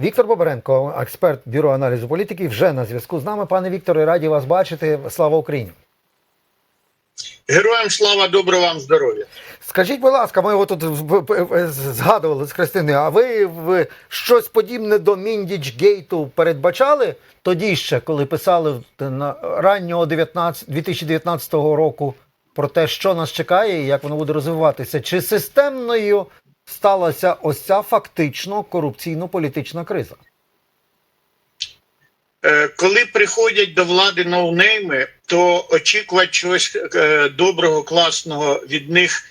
Віктор Бобренко, експерт бюро аналізу політики, вже на зв'язку з нами. Пане Вікторе, раді вас бачити. Слава Україні! Героям слава, доброго вам здоров'я. Скажіть, будь ласка, ми його тут згадували з Христини, а ви в щось подібне до Міндіч Гейту передбачали тоді ще, коли писали на раннього 19, 2019 року про те, що нас чекає і як воно буде розвиватися? Чи системною сталася ось ця фактично корупційно-політична криза? Е, Коли приходять до влади ноунейми, то очікувати чогось е, доброго, класного від них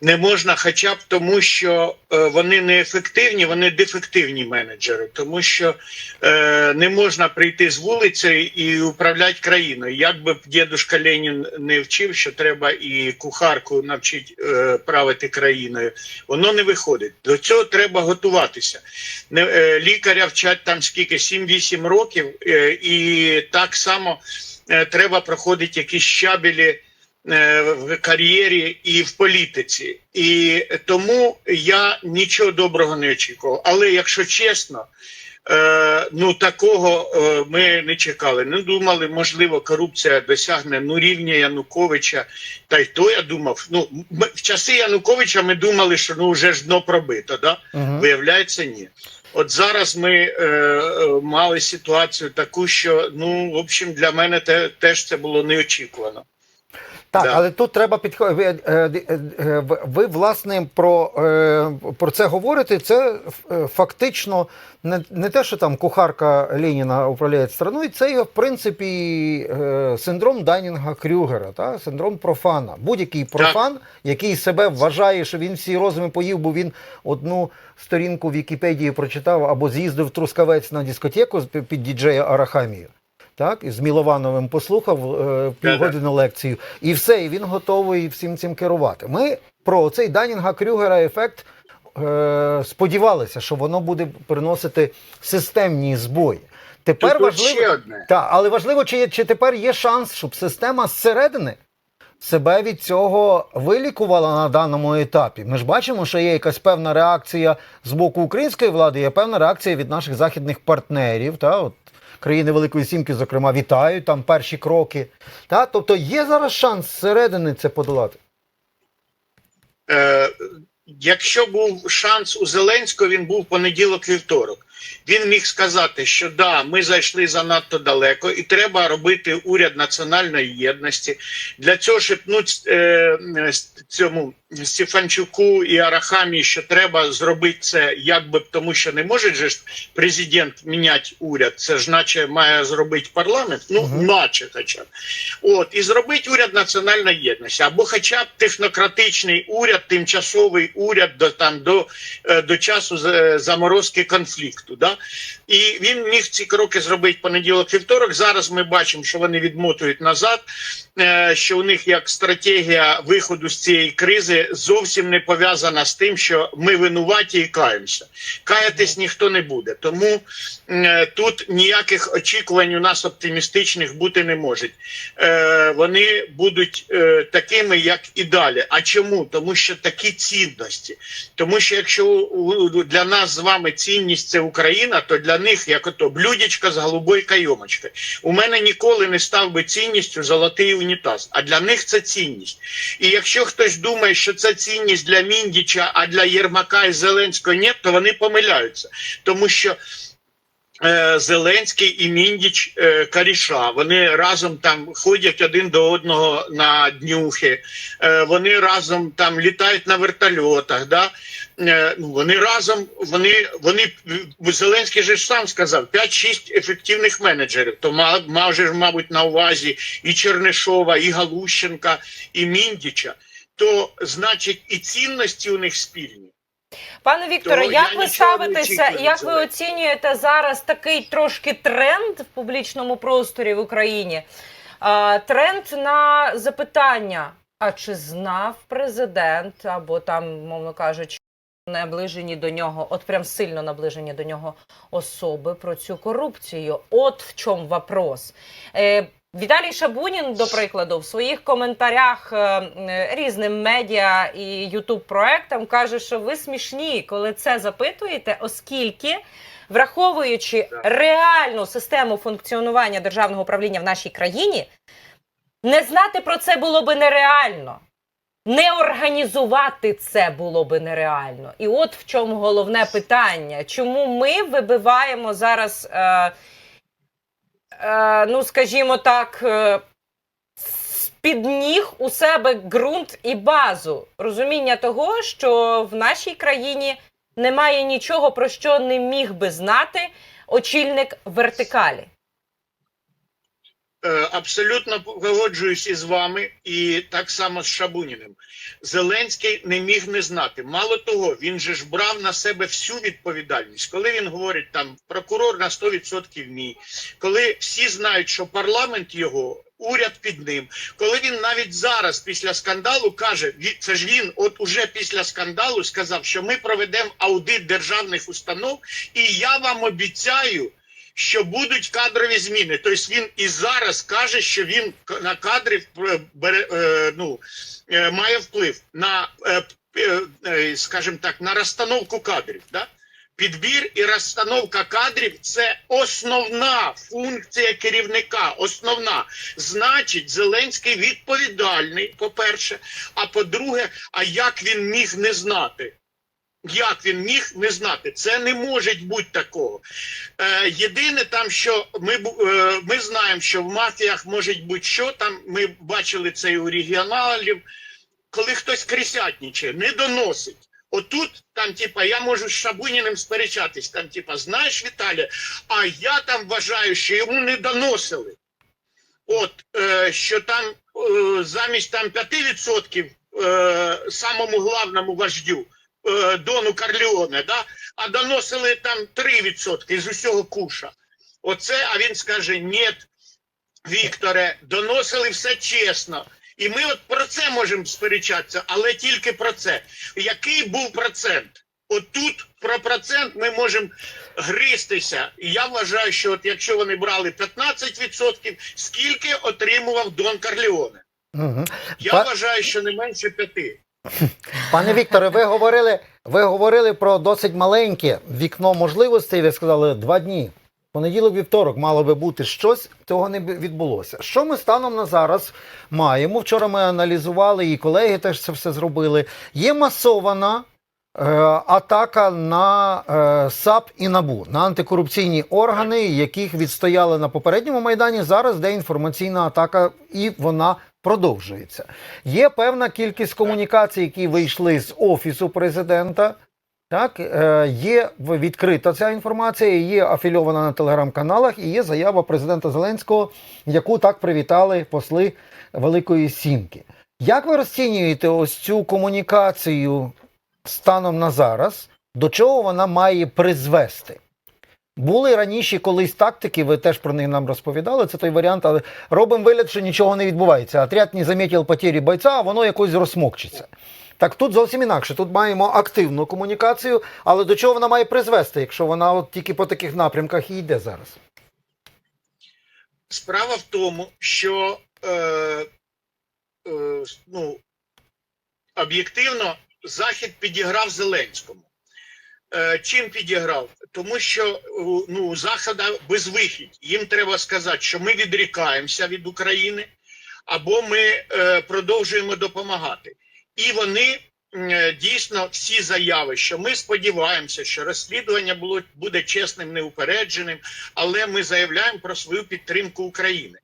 не можна, хоча б тому, що е, вони не ефективні, вони дефективні менеджери, тому що е, не можна прийти з вулиці і управляти країною. Як би дідушка Ленін не вчив, що треба і кухарку навчити правити країною, воно не виходить. До цього треба готуватися. Лікаря вчать там скільки 7-8 років, і так само треба проходити якісь щабелі е, в кар'єрі і в політиці. І тому я нічого доброго не очікував. Але якщо чесно, е, ну такого е, ми не чекали. Не думали, можливо, корупція досягне ну рівня Януковича. Та й то я думав. Ну ми, в часи Януковича ми думали, що ну вже ж дно пробито. Да? Угу. Виявляється, ні. От зараз ми е, е, мали ситуацію таку, що ну в общем для мене те, теж це було неочікувано. Так, Да. але тут треба підходити. Ви, е, е, е, ви, власне про, про це говорите. Це фактично не, не те, що там кухарка Леніна управляє страною, це є, в принципі синдром Дайнінга Крюгера, та? синдром профана. Будь-який профан, який себе вважає, що він всі розуми поїв, бо він одну сторінку в Вікіпедії прочитав або з'їздив Трускавець на дискотеку під діджея Арахамію. Так, і з Міловановим послухав е, півгодини лекцію, і все, і він готовий всім цим керувати. Ми про цей Данінга Крюгера ефект е, сподівалися, що воно буде приносити системні збої. Тепер Тут важливо, ще одне. та, але важливо, чи, чи тепер є шанс, щоб система зсередини себе від цього вилікувала на даному етапі. Ми ж бачимо, що є якась певна реакція з боку української влади, є певна реакція від наших західних партнерів. Та, от, країни Великої Сімки, зокрема, вітають там перші кроки. Та, тобто є зараз шанс зсередини це подолати. Е, якщо був шанс у Зеленського, він був понеділок-вівторок. Він міг сказати, що да, ми зайшли занадто далеко, і треба робити уряд національної єдності. Для цього шепнуть е, е, цьому Стефанчуку і Арахамі, що треба зробити це якби тому, що не може же ж президент міняти уряд. Це ж наче має зробити парламент. Ну, Мгм. наче хоча б. От і зробити уряд національної єдності, або хоча б технократичний уряд, тимчасовий уряд до там до, е, до часу заморозки конфлікту. Да? І він міг ці кроки зробити понеділок вівторок. Зараз ми бачимо, що вони відмотують назад. е, Що у них як стратегія виходу з цієї кризи зовсім не пов'язана з тим, що ми винуваті і каємося. Каятись ніхто не буде. Тому е, тут ніяких очікувань у нас оптимістичних бути не можуть. Е, Вони будуть е, такими, як і далі. А чому? Тому що такі цінності. Тому що якщо для нас з вами цінність це Україна, то для них як ото блюдечко з голубою кайомочкою. У мене ніколи не став би цінністю золотий унітаз, а для них це цінність. І якщо хтось думає, що це цінність для Міндіча, а для Єрмака і Зеленського ні, то вони помиляються. Тому що е, Зеленський і Міндіч е, Каріша. Вони разом там ходять один до одного на днюхи, е, вони разом там літають на вертольотах. Да? Ну, вони разом, вони, вони Зеленський же ж сам сказав 5-6 ефективних менеджерів. То мав, мав же мабуть, на увазі і Чернишова, і Галущенка, і Міндіча. То значить, і цінності у них спільні. Пане Вікторе, як ви ставитеся, як ви оцінюєте зараз такий трошки тренд в публічному просторі в Україні? Тренд на запитання: а чи знав президент, або там, мовно кажучи, наближені до нього, от прям сильно наближені до нього особи про цю корупцію? От в чому вопрос. Віталій Шабунін, до прикладу, в своїх коментарях е, е, різним медіа і ютуб проектам каже, що ви смішні, коли це запитуєте, оскільки враховуючи реальну систему функціонування державного управління в нашій країні, не знати про це було би нереально. Не організувати це було би нереально. І от в чому головне питання. Чому ми вибиваємо зараз, е, ну скажімо так, е, з-під ніг у себе ґрунт і базу. Розуміння того, що в нашій країні немає нічого, про що не міг би знати очільник вертикалі. Е, Абсолютно погоджуюсь із вами, і так само з Шабуніним. Зеленський не міг не знати. Мало того, він же ж брав на себе всю відповідальність. Коли він говорить там прокурор на 100% мій, коли всі знають, що парламент його. Уряд під ним, коли він навіть зараз, після скандалу, каже: це ж він, от уже після скандалу, сказав, що ми проведемо аудит державних установ, і я вам обіцяю, що будуть кадрові зміни. Тобто він і зараз каже, що він на кадри е, е, ну, е, має вплив на, скажімо так, на розстановку кадрів. Да? Підбір і розстановка кадрів це основна функція керівника. Основна. Значить, Зеленський відповідальний, по-перше. А по-друге, а як він міг не знати? Як він міг не знати? Це не може бути такого. Е, єдине там, що ми, е, ми знаємо, що в мафіях може бути що там. Ми бачили це і у регіоналів, коли хтось крисятнічає, не доносить. Отут, там, типа, я можу з Шабуніним сперечатись, там, типа, знаєш, Віталія, а я там вважаю, що йому не доносили. От, е, що там е, замість там 5% е, самому главному вождю е, Дону Карліоне, да, а доносили там 3% з усього куша. Оце, а він скаже: ні, Вікторе, доносили все чесно. І ми от про це можемо сперечатися, але тільки про це. Який був процент? От тут про процент ми можемо гристися. І я вважаю, що от якщо вони брали 15%, скільки отримував Дон Карліоне? Угу. Я Па- вважаю, що не менше п'яти. Пане Вікторе, ви говорили, ви говорили про досить маленьке вікно можливостей. Ви сказали два дні. Понеділок, вівторок мало би бути щось, цього не відбулося. Що ми станом на зараз маємо? Вчора ми аналізували, і колеги теж це все зробили. Є масована е, атака на е, САП і НАБУ, на антикорупційні органи, яких відстояли на попередньому майдані. Зараз де інформаційна атака, і вона продовжується. Є певна кількість комунікацій, які вийшли з офісу президента. Так, е, є відкрита ця інформація, є афільована на телеграм-каналах, і є заява президента Зеленського, яку так привітали посли Великої Сімки. Як ви розцінюєте ось цю комунікацію станом на зараз? До чого вона має призвести? Були раніше колись тактики, ви теж про них нам розповідали. Це той варіант, але робимо вигляд, що нічого не відбувається. Отряд не замітив потері бойця, а воно якось розсмокчиться. Так тут зовсім інакше. Тут маємо активну комунікацію, але до чого вона має призвести, якщо вона от тільки по таких напрямках і йде зараз? Справа в тому, що е, е, ну, об'єктивно Захід підіграв Зеленському. Е, чим підіграв? Тому що ну, у Захода безвихідь. Їм треба сказати, що ми відрікаємося від України, або ми е, продовжуємо допомагати. І вони дійсно всі заяви, що ми сподіваємося, що розслідування було буде чесним, неупередженим, але ми заявляємо про свою підтримку України.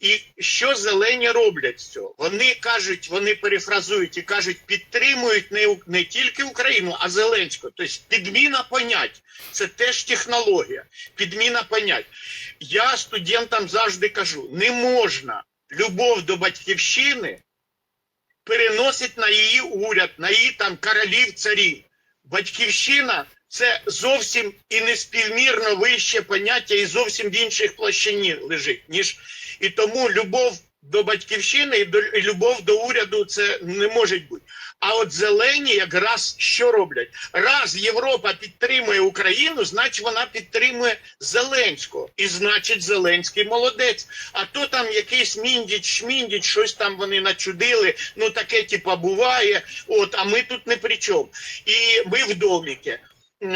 І що зелені роблять з цього? Вони кажуть, вони перефразують і кажуть, підтримують не, не тільки Україну, а Зеленського. Тобто підміна понять. Це теж технологія. Підміна понять. Я студентам завжди кажу: не можна любов до батьківщини переносить на її уряд, на її там королів, царів. Батьківщина це зовсім і неспівмірно вище поняття, і зовсім в інших площині лежить, ніж і тому любов до батьківщини і, до, і любов до уряду це не може бути. А от зелені якраз що роблять? Раз Європа підтримує Україну, значить вона підтримує Зеленського. І значить Зеленський молодець. А то там якийсь міндіч, шміндіч, щось там вони начудили. Ну таке типа буває. От, а ми тут не при чому. І ми в доміки. Е,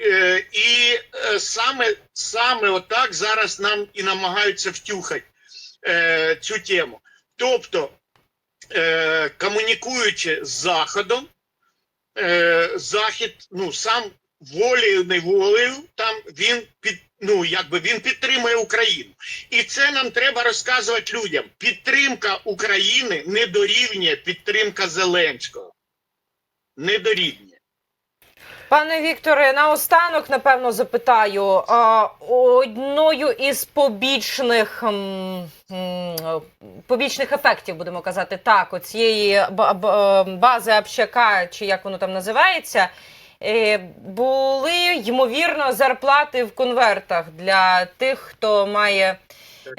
е, І е, саме, саме отак зараз нам і намагаються втюхати цю тему. Тобто, е, комунікуючи з Заходом, е, Захід, ну сам волею неволею, там він під ну якби він підтримує Україну, і це нам треба розказувати людям. Підтримка України не дорівнює підтримка Зеленського. Не дорівнює. Пане Вікторе, наостанок, напевно, запитаю. Одною із побічних, побічних ефектів, будемо казати так, оцієї ба- ба- бази Общака, чи як воно там називається, були, ймовірно, зарплати в конвертах для тих, хто має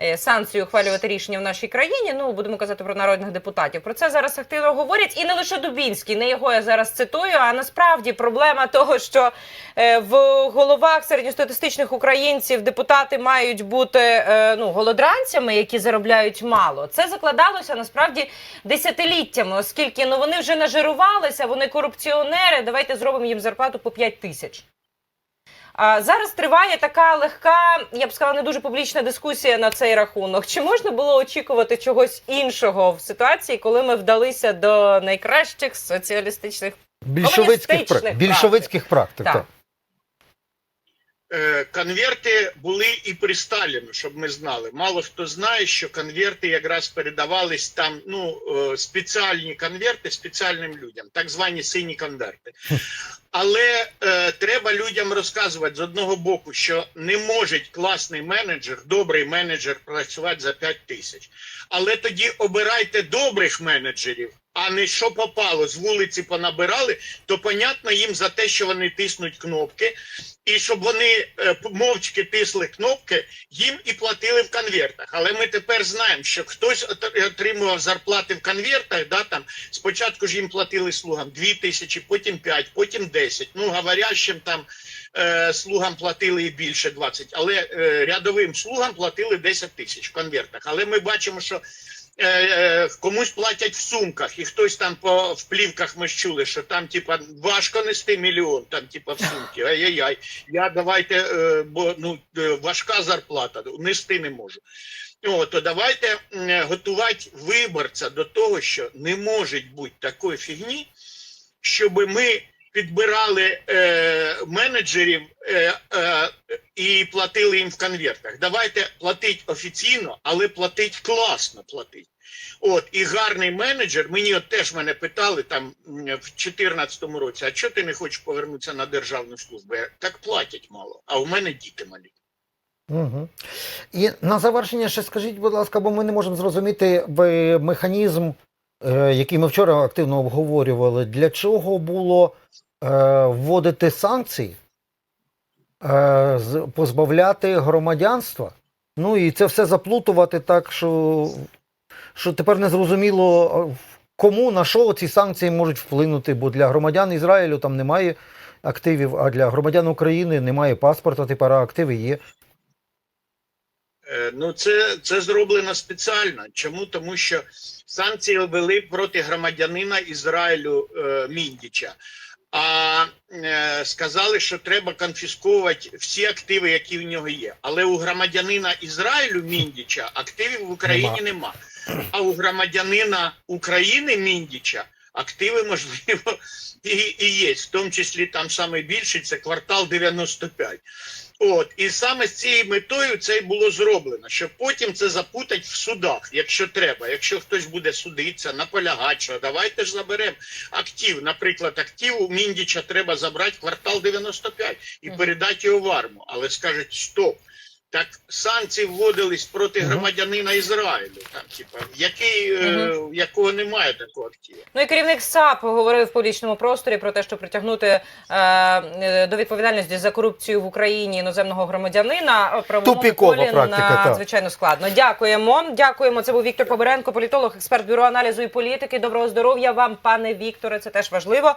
е, санкцію ухвалювати рішення в нашій країні. Ну, будемо казати про народних депутатів. Про це зараз активно говорять. І не лише Дубінський, не його я зараз цитую. А насправді проблема того, що е, в головах середньостатистичних українців депутати мають бути е, ну, голодранцями, які заробляють мало. Це закладалося насправді десятиліттями, оскільки ну вони вже нажирувалися, вони корупціонери. Давайте зробимо їм зарплату по 5 тисяч. А зараз триває така легка, я б сказала, не дуже публічна дискусія на цей рахунок. Чи можна було очікувати чогось іншого в ситуації, коли ми вдалися до найкращих соціалістичних Більшовицьких, практик. Більшовицьких практик. Так. Е, Конверти були і при Сталіну, щоб ми знали. Мало хто знає, що конверти якраз передавались там, ну е, спеціальні конверти спеціальним людям, так звані сині конверти. Але е, треба людям розказувати з одного боку, що не може класний менеджер, добрий менеджер працювати за 5 тисяч. Але тоді обирайте добрих менеджерів, а не що попало з вулиці понабирали, то понятно їм за те, що вони тиснуть кнопки, і щоб вони е, мовчки тисли кнопки, їм і платили в конвертах. Але ми тепер знаємо, що хтось отримував зарплати в конвертах, да, там, спочатку ж їм платили слугам 2 тисячі, потім 5, потім 10. Ну, говорящим там е, слугам платили і більше 20, але е, рядовим слугам платили 10 тисяч в конвертах. Але ми бачимо, що е, е, комусь платять в сумках, і хтось там по в плівках ми ж чули, що там типа важко нести мільйон, там типа в сумки. Ай-яй-яй. Я давайте, е, бо ну е, важка зарплата, нести не можу. О, то давайте готувати виборця до того, що не може бути такої фігні, щоб ми підбирали е, менеджерів е, е, і платили їм в конвертах. Давайте платить офіційно, але платить класно платить. От і гарний менеджер. Мені от теж мене питали там в 2014 році: а чого ти не хочеш повернутися на державну службу? Я, так платять мало, а у мене діти малі. Угу. І на завершення ще скажіть, будь ласка, бо ми не можемо зрозуміти механізм, який ми вчора активно обговорювали. Для чого було е, вводити санкції, е, позбавляти громадянства? Ну і це все заплутувати так, що, що тепер не зрозуміло, е, кому на що ці санкції можуть вплинути, бо для громадян Ізраїлю там немає активів, а для громадян України немає паспорта, тепер активи є. Е, Ну, це, це зроблено спеціально. Чому? Тому що санкції ввели проти громадянина Ізраїлю е, Міндіча. А е, сказали, що треба конфісковувати всі активи, які в нього є. Але у громадянина Ізраїлю Міндіча активів в Україні нема. А у громадянина України Міндіча активи, можливо, і, і є. В тому числі там саме більше це квартал 95. От і саме з цією метою це й було зроблено, щоб потім це запутать в судах, якщо треба. Якщо хтось буде судитися, наполягати, що давайте ж заберемо актив. Наприклад, актив у Міндіча треба забрати квартал 95 і передати його в арму. Але скажуть стоп. Так санкції вводились проти громадянина Ізраїлю, там, типа, який, е, якого немає такого активу. Ну і керівник САП говорив в публічному просторі про те, що притягнути е, е, до відповідальності за корупцію в Україні іноземного громадянина правовому Тупікова полі практика, так. надзвичайно складно. Дякуємо. Дякуємо. Це був Віктор Поберенко, політолог, експерт бюро аналізу і політики. Доброго здоров'я вам, пане Вікторе. Це теж важливо.